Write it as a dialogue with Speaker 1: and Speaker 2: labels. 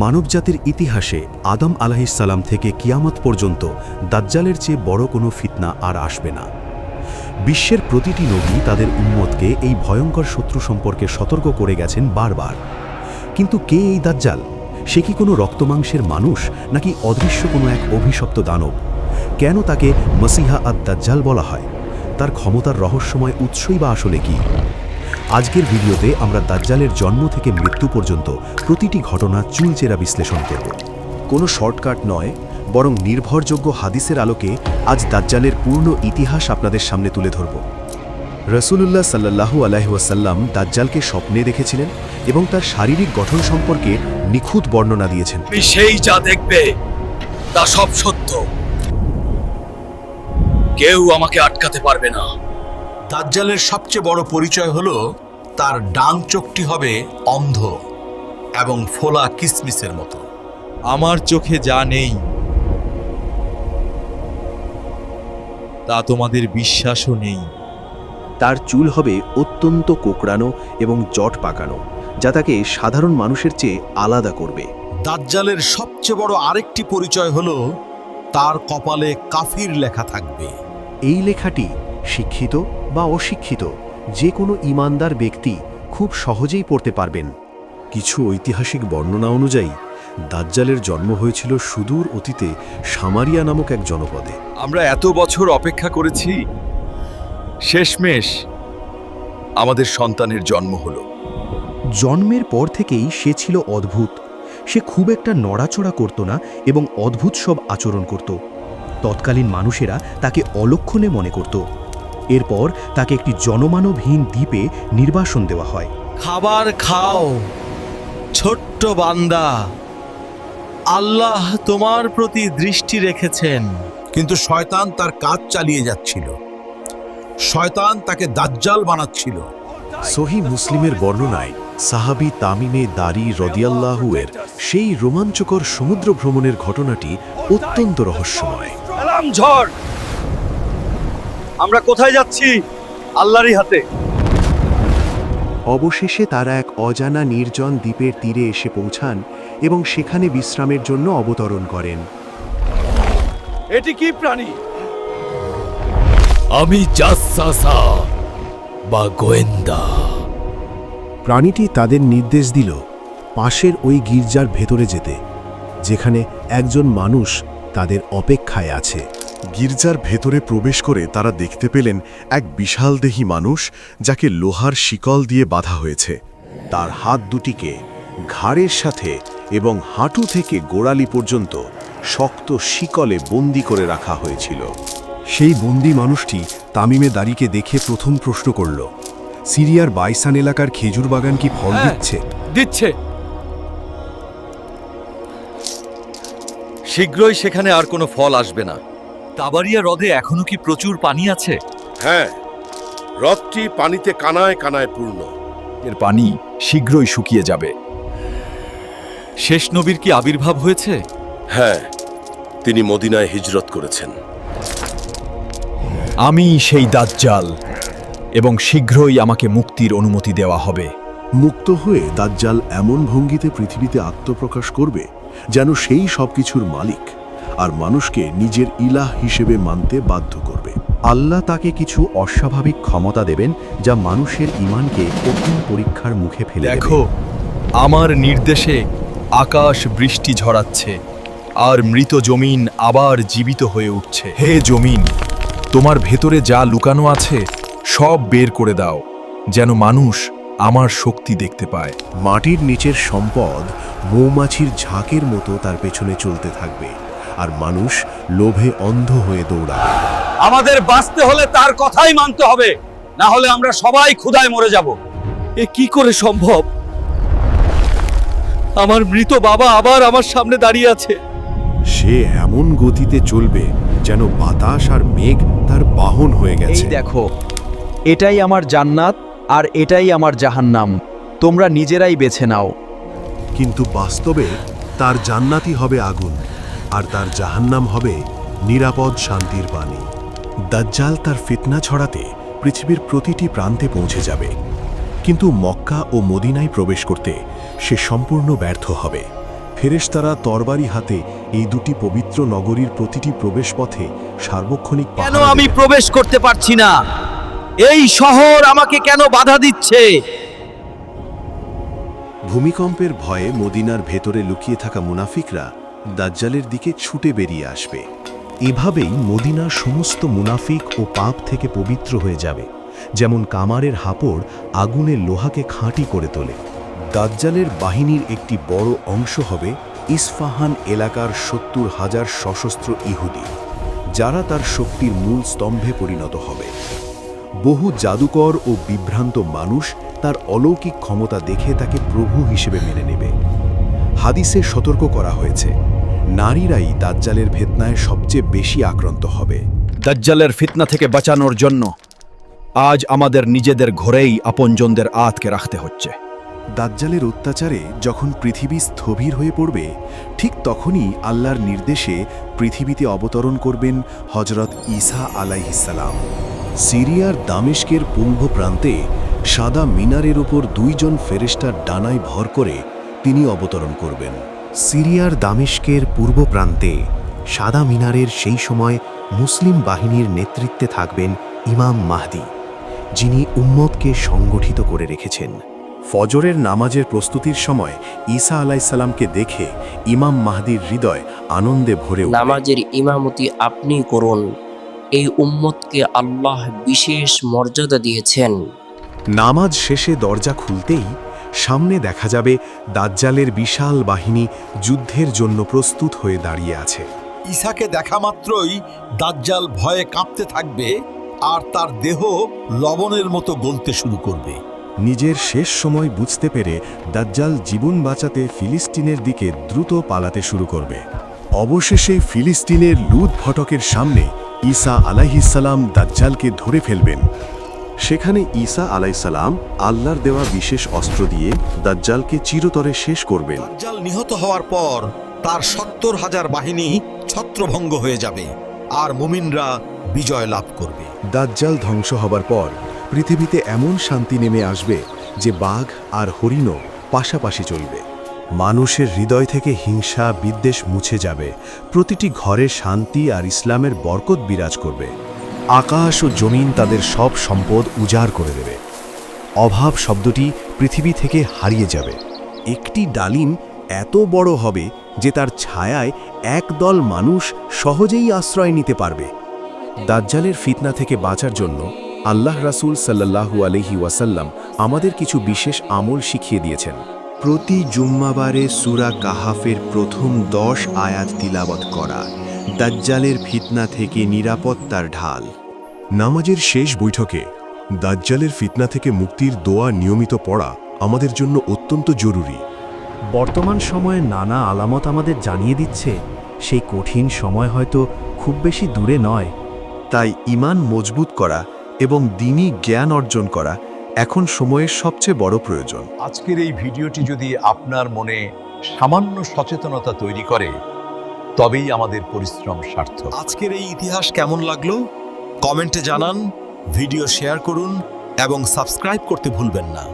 Speaker 1: মানবজাতির ইতিহাসে আদম আলাহিসাল্লাম থেকে কিয়ামত পর্যন্ত দাজ্জালের চেয়ে বড় কোনো ফিতনা আর আসবে না। বিশ্বের প্রতিটি নবী তাদের উম্মতকে এই ভয়ঙ্কর শত্রু সম্পর্কে সতর্ক করে গেছেন বারবার। কিন্তু কে এই দাজ্জাল? সে কি কোনো রক্তমাংসের মানুষ, নাকি অদৃশ্য কোনো এক অভিশপ্ত দানব? কেন তাকে মসিহা আদ দাজ্জাল বলা হয়? তার ক্ষমতার রহস্যময় উৎসই বা আসলে কি? আজকের ভিডিওতে আমরা দাজ্জালের জন্ম থেকে মৃত্যু পর্যন্ত প্রতিটি ঘটনা চুলচেরা বিশ্লেষণ করব। কোনো শর্টকাট নয়, বরং নির্ভরযোগ্য হাদিসের আলোকে আজ দাজ্জালের পূর্ণ ইতিহাস আপনাদের সামনে তুলে ধরব। রসুলুল্লাহ সাল্লাহু আলাইসাল্লাম দাজ্জালকে স্বপ্নে দেখেছিলেন এবং তার শারীরিক গঠন সম্পর্কে নিখুঁত বর্ণনা দিয়েছেন।
Speaker 2: সেই যা দেখবে, তা সব সত্য। কেউ আমাকে আটকাতে পারবে না।
Speaker 3: দাজ্জালের সবচেয়ে বড় পরিচয় হলো তার ডান চোখটি হবে অন্ধ এবং ফোলা কিসমিসের মতো।
Speaker 4: আমার চোখে যা নেই তা তোমাদের বিশ্বাসও নেই।
Speaker 1: তার চুল হবে অত্যন্ত কোকড়ানো এবং জট পাকানো যা তাকে সাধারণ মানুষের চেয়ে আলাদা করবে।
Speaker 3: দাজ্জালের সবচেয়ে বড় আরেকটি পরিচয় হলো তার কপালে কাফির লেখা থাকবে।
Speaker 1: এই লেখাটি শিক্ষিত বা অশিক্ষিত যে কোনো ইমানদার ব্যক্তি খুব সহজেই পড়তে পারবেন। কিছু ঐতিহাসিক বর্ণনা অনুযায়ী দাজ্জালের জন্ম হয়েছিল সুদূর অতীতে সামারিয়া নামক এক জনপদে।
Speaker 2: আমরা এত বছর অপেক্ষা করেছি শেষমেশ আমাদের সন্তানের জন্ম হলো।
Speaker 1: জন্মের পর থেকেই সে ছিল অদ্ভুত। সে খুব একটা নড়াচড়া করত না এবং অদ্ভুত সব আচরণ করত। তৎকালীন মানুষেরা তাকে অলক্ষণে মনে করত। এরপর তাকে একটি জনমানবহীন দ্বীপে নির্বাসন দেওয়া হয়।
Speaker 3: খাবার খাও ছোট্ট বান্দা। আল্লাহ তোমার প্রতি দৃষ্টি রেখেছেন। কিন্তু শয়তান তার কাজ চালিয়ে যাচ্ছিল। শয়তান তাকে দাজ্জাল বানাচ্ছিল।
Speaker 1: সহি মুসলিমের বর্ণনায় সাহাবি তামিমে দারি রদিয়াল্লাহুয়ের সেই রোমাঞ্চকর সমুদ্র ভ্রমণের ঘটনাটি অত্যন্ত রহস্যময়।
Speaker 2: ঝড়! আমরা কোথায় যাচ্ছি? আল্লাহরই হাতে।
Speaker 1: অবশেষে তারা এক অজানা নির্জন দ্বীপের তীরে এসে পৌঁছান এবং সেখানে বিশ্রামের জন্য অবতরণ করেন।
Speaker 2: এটি কি প্রাণী? আমি জাসাসা বা গোয়েন্দা।
Speaker 1: প্রাণীটি তাদের নির্দেশ দিল পাশের ওই গির্জার ভেতরে যেতে যেখানে একজন মানুষ তাদের অপেক্ষায় আছে।
Speaker 5: গির্জার ভেতরে প্রবেশ করে তারা দেখতে পেলেন এক বিশাল বিশালদেহী মানুষ যাকে লোহার শিকল দিয়ে বাঁধা হয়েছে।
Speaker 1: তার হাত দুটিকে ঘাড়ের সাথে এবং হাঁটু থেকে গোড়ালি পর্যন্ত শক্ত শিকলে বন্দি করে রাখা হয়েছিল। সেই বন্দি মানুষটি তামিমে দাড়িকে দেখে প্রথম প্রশ্ন করল সিরিয়ার বাইসান এলাকার খেজুর বাগান কি ফল
Speaker 2: হ্যাঁ।
Speaker 1: দিচ্ছে?
Speaker 2: দিচ্ছে। শীঘ্রই সেখানে আর কোনো ফল আসবে না। তাবারিয়া হ্রদে এখনও কি প্রচুর পানি আছে?
Speaker 6: হ্যাঁ হ্রদটি পানিতে কানায় কানায় পূর্ণ।
Speaker 2: এর পানি শীঘ্রই শুকিয়ে যাবে। শেষ নবীর কি আবির্ভাব হয়েছে?
Speaker 6: হ্যাঁ তিনি মদিনায় হিজরত করেছেন।
Speaker 2: আমি সেই দাজ্জাল এবং শীঘ্রই আমাকে মুক্তির অনুমতি দেওয়া হবে।
Speaker 5: মুক্ত হয়ে দাজ্জাল এমন ভঙ্গিতে পৃথিবীতে আত্মপ্রকাশ করবে যেন সেই সবকিছুর মালিক। আর মানুষকে নিজের ইলাহ হিসেবে মানতে বাধ্য করবে।
Speaker 1: আল্লাহ তাকে কিছু অস্বাভাবিক ক্ষমতা দেবেন যা মানুষের ইমানকে কঠিন পরীক্ষার মুখে ফেলে
Speaker 2: দেখো আমার নির্দেশে আকাশ বৃষ্টি ঝরাচ্ছে আর মৃত জমিন আবার জীবিত হয়ে উঠছে। হে জমিন তোমার ভেতরে যা লুকানো আছে সব বের করে দাও যেন মানুষ আমার শক্তি দেখতে পায়।
Speaker 5: মাটির নিচের সম্পদ মৌমাছির ঝাঁকের মতো তার পেছনে চলতে থাকবে। আর মানুষ লোভে অন্ধ হয়ে দৌড়াবে
Speaker 2: আমাদের বাঁচতে হলে তার কথাই মানতে হবে না হলে আমরা সবাই ক্ষুধায় মরে যাব। এ কি করে সম্ভব? আমার মৃত বাবা আবার আমার সামনে দাঁড়িয়ে আছে।
Speaker 5: সে এমন গতিতে চলবে যেন বাতাস আর মেঘ তার বাহন হয়ে
Speaker 7: এই
Speaker 5: গেছে
Speaker 7: দেখো এটাই আমার জান্নাত আর এটাই আমার জাহান্নাম। তোমরা নিজেরাই বেছে নাও।
Speaker 5: কিন্তু বাস্তবে তার জান্নাতি হবে আগুন। আর তার জাহান্নাম হবে নিরাপদ শান্তির পানি দাজ্জাল তার ফিতনা ছড়াতে পৃথিবীর প্রতিটি প্রান্তে পৌঁছে যাবে। কিন্তু মক্কা ও মদিনায় প্রবেশ করতে সে সম্পূর্ণ ব্যর্থ হবে।
Speaker 1: ফেরেশতারা তরবারি হাতে এই দুটি পবিত্র নগরীর প্রতিটি প্রবেশপথে সার্বক্ষণিক
Speaker 7: কেন আমি প্রবেশ করতে পারছি না? এই শহর আমাকে কেন বাধা দিচ্ছে?
Speaker 1: ভূমিকম্পের ভয়ে মদিনার ভেতরে লুকিয়ে থাকা মুনাফিকরা দাজ্জালের দিকে ছুটে বেরিয়ে আসবে। এভাবেই মদিনা সমস্ত মুনাফিক ও পাপ থেকে পবিত্র হয়ে যাবে, যেমন কামারের হাপড় আগুনের লোহাকে খাঁটি করে তোলে। দাজ্জালের বাহিনীর একটি বড় অংশ হবে ইসফাহান এলাকার সত্তর হাজার সশস্ত্র ইহুদি, যারা তার শক্তির মূল স্তম্ভে পরিণত হবে। বহু জাদুকর ও বিভ্রান্ত মানুষ তার অলৌকিক ক্ষমতা দেখে তাকে প্রভু হিসেবে মেনে নেবে। হাদিসে সতর্ক করা হয়েছে নারীরাই দাজ্জালের ভেতনায় সবচেয়ে বেশি আক্রান্ত হবে।
Speaker 7: দাজ্জালের ফিতনা থেকে বাঁচানোর জন্য আজ আমাদের নিজেদের ঘরেই আপনজনদের আতকে রাখতে হচ্ছে।
Speaker 1: দাজ্জালের অত্যাচারে যখন পৃথিবী স্থবির হয়ে পড়বে ঠিক তখনই আল্লাহর নির্দেশে পৃথিবীতে অবতরণ করবেন হজরত ঈসা আলাইহিসালাম সিরিয়ার দামেস্কের পুম্ভ প্রান্তে সাদা মিনারের উপর দুইজন ফেরেস্টার ডানায় ভর করে তিনি অবতরণ করবেন। সিরিয়ার দামেস্কের পূর্ব প্রান্তে সাদা মিনারের সেই সময় মুসলিম বাহিনীর নেতৃত্বে থাকবেন ইমাম মাহদি যিনি উম্মতকে সংগঠিত করে রেখেছেন। ফজরের নামাজের প্রস্তুতির সময় ঈসা আলাইসাল্লামকে দেখে ইমাম মাহদির হৃদয় আনন্দে ভরে
Speaker 8: নামাজের ইমামতি আপনি করুন। এই উম্মতকে আল্লাহ বিশেষ মর্যাদা দিয়েছেন।
Speaker 1: নামাজ শেষে দরজা খুলতেই সামনে দেখা যাবে দাজ্জালের বিশাল বাহিনী যুদ্ধের জন্য প্রস্তুত হয়ে দাঁড়িয়ে আছে।
Speaker 2: ঈসাকে দেখা মাত্রই দাজ্জাল ভয়ে কাঁপতে থাকবে আর তার দেহ লবণের মতো গলতে শুরু করবে।
Speaker 1: নিজের শেষ সময় বুঝতে পেরে দাজ্জাল জীবন বাঁচাতে ফিলিস্তিনের দিকে দ্রুত পালাতে শুরু করবে। অবশেষে ফিলিস্তিনের লুট ফটকের সামনে ঈসা আলাইহিসাল্লাম দাজ্জালকে ধরে ফেলবেন। সেখানে ঈসা আলাইসাল্লাম আল্লাহর দেওয়া বিশেষ অস্ত্র দিয়ে দাজ্জালকে চিরতরে শেষ করবেন।
Speaker 2: দাজ্জাল নিহত হওয়ার পর তার সত্তর হাজার বাহিনী ছত্রভঙ্গ হয়ে যাবে আর মুমিনরা বিজয় লাভ করবে।
Speaker 1: দাজ্জাল ধ্বংস হবার পর পৃথিবীতে এমন শান্তি নেমে আসবে যে বাঘ আর হরিণও পাশাপাশি চলবে। মানুষের হৃদয় থেকে হিংসা বিদ্বেষ মুছে যাবে। প্রতিটি ঘরে শান্তি আর ইসলামের বরকত বিরাজ করবে। আকাশ ও জমিন তাদের সব সম্পদ উজাড় করে দেবে। অভাব শব্দটি পৃথিবী থেকে হারিয়ে যাবে। একটি ডালিম এত বড় হবে যে তার ছায়ায় একদল মানুষ সহজেই আশ্রয় নিতে পারবে। দাজ্জালের ফিতনা থেকে বাঁচার জন্য আল্লাহ রাসূল সাল্লাল্লাহু আলহি ওয়াসাল্লাম আমাদের কিছু বিশেষ আমল শিখিয়ে দিয়েছেন। প্রতি জুম্মাবারে সুরা কাহাফের প্রথম দশ আয়াত তিলাবত করা দাজ্জালের ফিতনা থেকে নিরাপত্তার ঢাল। নামাজের শেষ বৈঠকে দাজ্জালের ফিতনা থেকে মুক্তির দোয়া নিয়মিত পড়া আমাদের জন্য অত্যন্ত জরুরি।
Speaker 9: বর্তমান সময়ে নানা আলামত আমাদের জানিয়ে দিচ্ছে সেই কঠিন সময় হয়তো খুব বেশি দূরে নয়।
Speaker 1: তাই ইমান মজবুত করা এবং দিনই জ্ঞান অর্জন করা এখন সময়ের সবচেয়ে বড় প্রয়োজন।
Speaker 2: আজকের এই ভিডিওটি যদি আপনার মনে সামান্য সচেতনতা তৈরি করে তবেই আমাদের পরিশ্রম সার্থক। আজকের এই ইতিহাস কেমন লাগল? কমেন্টে জানান, ভিডিও শেয়ার করুন, এবং সাবস্ক্রাইব করতে ভুলবেন না।